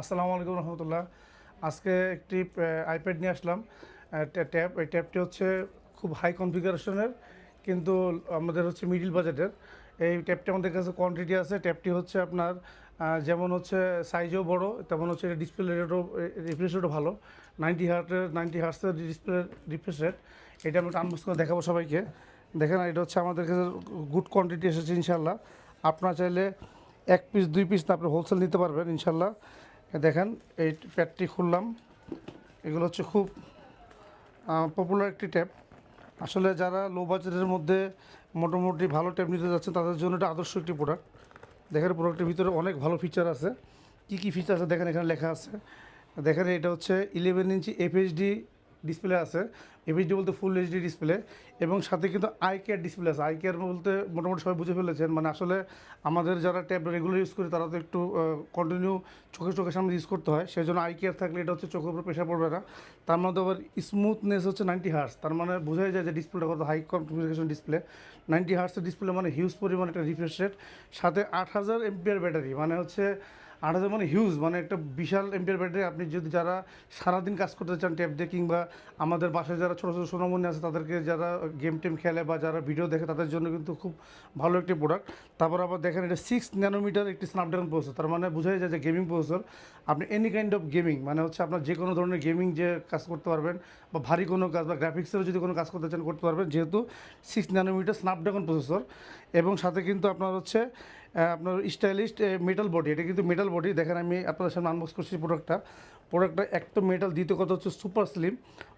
আসসালামু আলাইকুম রহমতুল্লাহ। আজকে একটি আইপ্যাড নিয়ে আসলাম। ট্যাব এই ট্যাবটি হচ্ছে খুব হাই কনফিগারেশনের কিন্তু আমাদের হচ্ছে মিডিল বাজেটের এই ট্যাবটি আমাদের কাছে কোয়ান্টিটি আছে। ট্যাবটি হচ্ছে আপনার যেমন হচ্ছে সাইজও বড়, তেমন হচ্ছে ডিসপ্লে রেটও রিফ্রেশ রেটও ভালো। নাইনটি হার্টের নাইনটি হার্টসের ডিসপ্লে রিফ্রেশ রেট এটা আমি আনবক্স করে দেখাবো সবাইকে। দেখেন, এটা হচ্ছে আমাদের কাছে গুড কোয়ান্টিটি এসেছে ইনশাল্লাহ আপনারা চাইলে এক পিস দুই পিস না আপনি হোলসেল নিতে পারবেন ইনশাল্লাহ দেখেন, এই প্যাডটি খুললাম। এগুলো হচ্ছে খুব পপুলার একটি ট্যাপ আসলে যারা লো বাজেটের মধ্যে মোটামুটি ভালো ট্যাপ নিতে যাচ্ছে তাদের জন্য এটা আদর্শ একটি প্রোডাক্ট দেখেন প্রোডাক্টের ভিতরে অনেক ভালো ফিচার আছে। কি কি ফিচার আছে? দেখেন, এখানে লেখা আছে। দেখেন, এটা হচ্ছে ইলেভেন ইঞ্চি এফএইচডি ডিসপ্লে আছে এফএইচডি বলতে ফুল এইচডি ডিসপ্লে এবং সাথে কিন্তু আই কেয়ার ডিসপ্লে আছে। আই কেয়ার বলতে মোটামুটি সবাই বুঝে ফেলেছেন মানে আসলে আমাদের যারা ট্যাব রেগুলার ইউজ করি তারা তো একটু কন্টিনিউ চোখে চোখের সামনে ইউজ করতে হয় সেই জন্য আই কেয়ার থাকলে এটা হচ্ছে চোখের উপর প্রেশার পড়বে না। তার মধ্যে আবার স্মুথনেস হচ্ছে নাইনটি হার্স তার মানে বোঝাই যায় যে ডিসপ্লেটা কত হাই কনফিগারেশন ডিসপ্লে নাইনটি হার্সের ডিসপ্লে মানে হিউজ পরিমাণ একটা রিফ্রেশ রেট সাথে আট হাজার এমপিআর ব্যাটারি মানে হচ্ছে আট হাজার মানে হিউজ মানে একটা বিশাল এমপিআর ব্যাটারি আপনি যদি যারা সারাদিন কাজ করতে চান ট্যাব দিয়ে কিংবা আমাদের বাসায় যারা ছোটো ছোটো সোনামণি আছে, তাদেরকে যারা গেম টেম খেলে বা যারা ভিডিও দেখে, তাদের জন্য কিন্তু খুব ভালো একটি প্রোডাক্ট তারপর আবার দেখেন এটা সিক্স ন্যানোমিটার একটি স্ন্যাপড্রাগন প্রসেসর তার মানে বোঝাই যায় যে গেমিং প্রসেসর আপনি এনি কাইন্ড অফ গেমিং মানে হচ্ছে আপনার যে কোনো ধরনের গেমিং যে কাজ করতে পারবেন বা ভারী কোনো কাজ বা গ্রাফিক্সেরও যদি কোনো কাজ করতে চান, করতে পারবেন, যেহেতু সিক্স ন্যানোমিটার স্ন্যাপড্রাগন প্রসেসর এবং সাথে কিন্তু আপনার হচ্ছে আপনার স্টাইলিশ মেটাল বডি এটা কিন্তু মেটাল বডি দেখেন আমি আপনাদের সামনে আনবক্স করছি প্রোডাক্টটা প্রোডাক্টটা এক তো মেটাল দ্বিতীয় কথা হচ্ছে সুপার স্লিম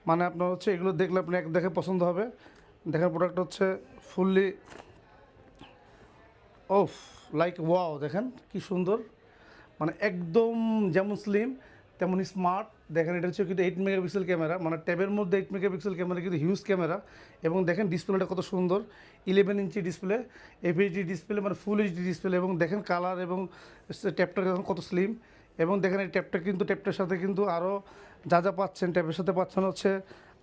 মানে আপনার হচ্ছে এগুলো দেখলে আপনি এক, দেখে পছন্দ হবে। দেখেন প্রোডাক্ট হচ্ছে ফুললি ওফ লাইক ওয়াও দেখেন কি সুন্দর। মানে একদম যেমন স্লিম তেমন স্মার্ট দেখেন এটা হচ্ছে কিন্তু এইট মেগাপিক্সেল ক্যামেরা মানে ট্যাবের মধ্যে এইট মেগাপিক্সেল ক্যামেরা কিন্তু হিউজ ক্যামেরা এবং দেখেন ডিসপ্লেটা কত সুন্দর। Eleven inch display FHD display মানে ফুল এইচডি ডিসপ্লে এবং দেখেন কালার এবং দেখেন কত স্লিম এবং দেখেন এই ট্যাপটা কিন্তু ট্যাপটার সাথে কিন্তু আরও যা যা পাচ্ছেন ট্যাপের সাথে পাচ্ছেন হচ্ছে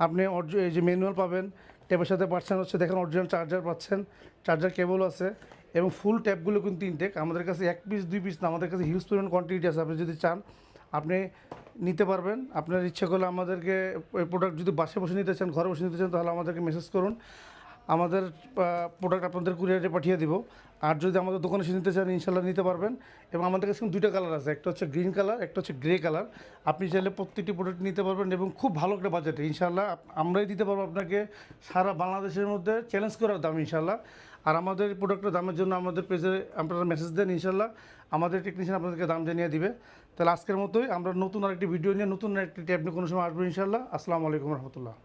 আপনি অর্জ এই যে ম্যানুয়াল পাবেন ট্যাপের সাথে পাচ্ছেন হচ্ছে দেখেন অরিজিনাল চার্জার পাচ্ছেন চার্জার কেবল আছে। এবং ফুল ট্যাপগুলো কিন্তু ইনটেক আমাদের কাছে এক পিস দুই পিস না, আমাদের কাছে হিউজ পরিমাণ কোয়ান্টিটি আছে, আপনি যদি চান। আপনি নিতে পারবেন। আপনার ইচ্ছে করলে আমাদেরকে প্রোডাক্ট যদি বাসে বসে নিতে চান, ঘরে বসে নিতে চান, তাহলে আমাদেরকে মেসেজ করুন। আমাদের প্রোডাক্ট আপনাদের কুরিয়ারে পাঠিয়ে দিব। আর যদি আমাদের দোকানে এসে নিতে চান ইনশাল্লাহ নিতে পারবেন। এবং আমাদের কাছে দুইটা কালার আছে। একটা হচ্ছে গ্রিন কালার একটা হচ্ছে গ্রে কালার আপনি চাইলে প্রত্যেকটি প্রোডাক্ট নিতে পারবেন এবং খুব ভালো একটা বাজেটে ইনশাল্লাহ আমরাই দিতে পারব আপনাকে সারা বাংলাদেশের মধ্যে চ্যালেঞ্জ করার দাম ইনশাল্লাহ আর আমাদের প্রোডাক্টের দামের জন্য আমাদের পেজে আপনারা মেসেজ দেন ইনশাল্লাহ আমাদের টেকনিশিয়ান আপনাদেরকে দাম জানিয়ে দিবে। তাহলে আজকের মতোই আমরা নতুন আরেকটি ভিডিও নিয়ে, নতুন আরেকটি ট্যাব নিয়ে কোনো সময় আসব ইনশাল্লাহ আসসালামু আলাইকুম রহমতুল্লাহ।